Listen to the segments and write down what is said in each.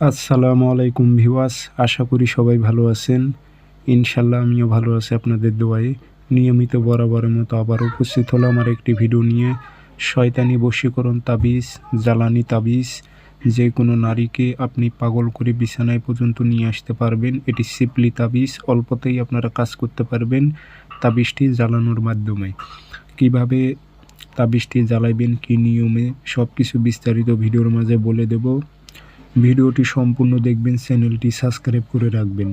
আসসালামু আলাইকুম ভিওয়াস আশা করি সবাই ভালো আছেন। ইনশাল্লাহ আমিও ভালো আছি আপনাদের দোয়ায়। নিয়মিত বরাবরের মতো আবার উপস্থিত হলো আমার একটি ভিডিও নিয়ে। শয়তানি বশীকরণ তাবিজ, জ্বালানি তাবিজ, যে কোনো নারীকে আপনি পাগল করে বিছানায় পর্যন্ত নিয়ে আসতে পারবেন। এটি সিপলি তাবিজ, অল্পতেই আপনারা কাজ করতে পারবেন তাবিজটি জ্বালানোর মাধ্যমে। কীভাবে তাবিজটি জ্বালাইবেন, কী নিয়মে সব কিছু বিস্তারিত ভিডিওর মাঝে বলে দেব। ভিডিওটি সম্পূর্ণ দেখবেন, চ্যানেলটি সাবস্ক্রাইব করে রাখবেন।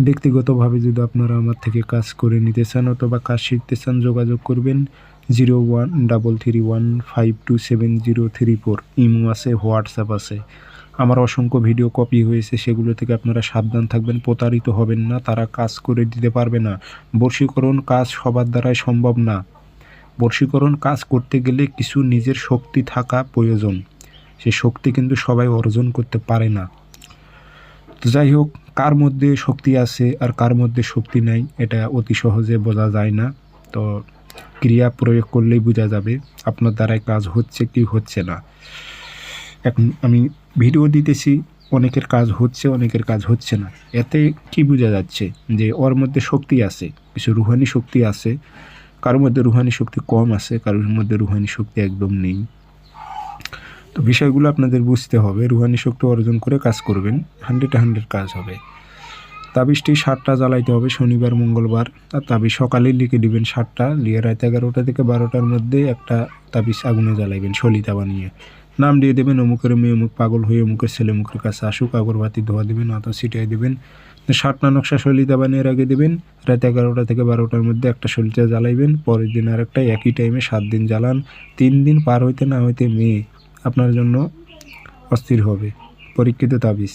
ব্যক্তিগতভাবে যদি আপনারা আমার থেকে কাজ করে নিতে চান অথবা কাজ শিখতে চান, যোগাযোগ করবেন zero one double three one five two seven zero three four. Imo আছে, হোয়াটসঅ্যাপ আছে। আমার অসংখ্য ভিডিও কপি হয়েছে, সেগুলো থেকে আপনারা সাবধান থাকবেন, প্রতারিত হবেন না, তারা কাজ করে দিতে পারবে না। বর্ষীকরণ কাজ সবার দ্বারাই সম্ভব না। বর্ষীকরণ কাজ করতে গেলে কিছু নিজের শক্তি থাকা প্রয়োজন। সে শক্তি কিন্তু সবাই অর্জন করতে পারে না। তো যাই হোক, কার মধ্যে শক্তি আছে আর কার মধ্যে শক্তি নাই, এটা অতি সহজে বোঝা যায় না। তো ক্রিয়া প্রয়োগ করলেই বোঝা যাবে, আপনার দ্বারাই কাজ হচ্ছে কি হচ্ছে না। এখন আমি ভিডিও দিতেছি, অনেকের কাজ হচ্ছে, অনেকের কাজ হচ্ছে না। এতে কি বোঝা যাচ্ছে? যে ওর মধ্যে শক্তি আছে, কিছু রুহানি শক্তি আছে, কারোর মধ্যে রুহানি শক্তি কম আছে, কারোর মধ্যে রুহানি শক্তি একদম নেই। তো বিষয়গুলো আপনাদের বুঝতে হবে। রুহানি শক্তি অর্জন করে কাজ করবেন। হান্ড্রেড হান্ড্রেড কাজ হবে। তাবিজটি সাতটা জ্বালাইতে হবে শনিবার, মঙ্গলবার। আর তাবিজ সকালে লিখে দিবেন সাতটা। লিয়ে রাত এগারোটা থেকে বারোটার মধ্যে একটা তাবিজ আগুনে জ্বালাইবেন সলিতা বানিয়ে। নাম দিয়ে দেবেন, অমুকের মেয়ে অমুক পাগল হয়ে অমুকের ছেলে মুখের কাছে আসুক। আগরবাতি, ধোয়া দেবেন অত ছিটিয়ে দেবেন। সাতটা নকশা সলিতা বানিয়ে রেখে দেবেন। রাত এগারোটা থেকে বারোটার মধ্যে একটা সলিতা জ্বালাইবেন। পরের দিন আর একটা একই টাইমে সাত দিন জ্বালান। তিন দিন পার হইতে না হইতে মেয়ে আপনার জন্য অস্থির হবে। পরীক্ষিত তাবিজ।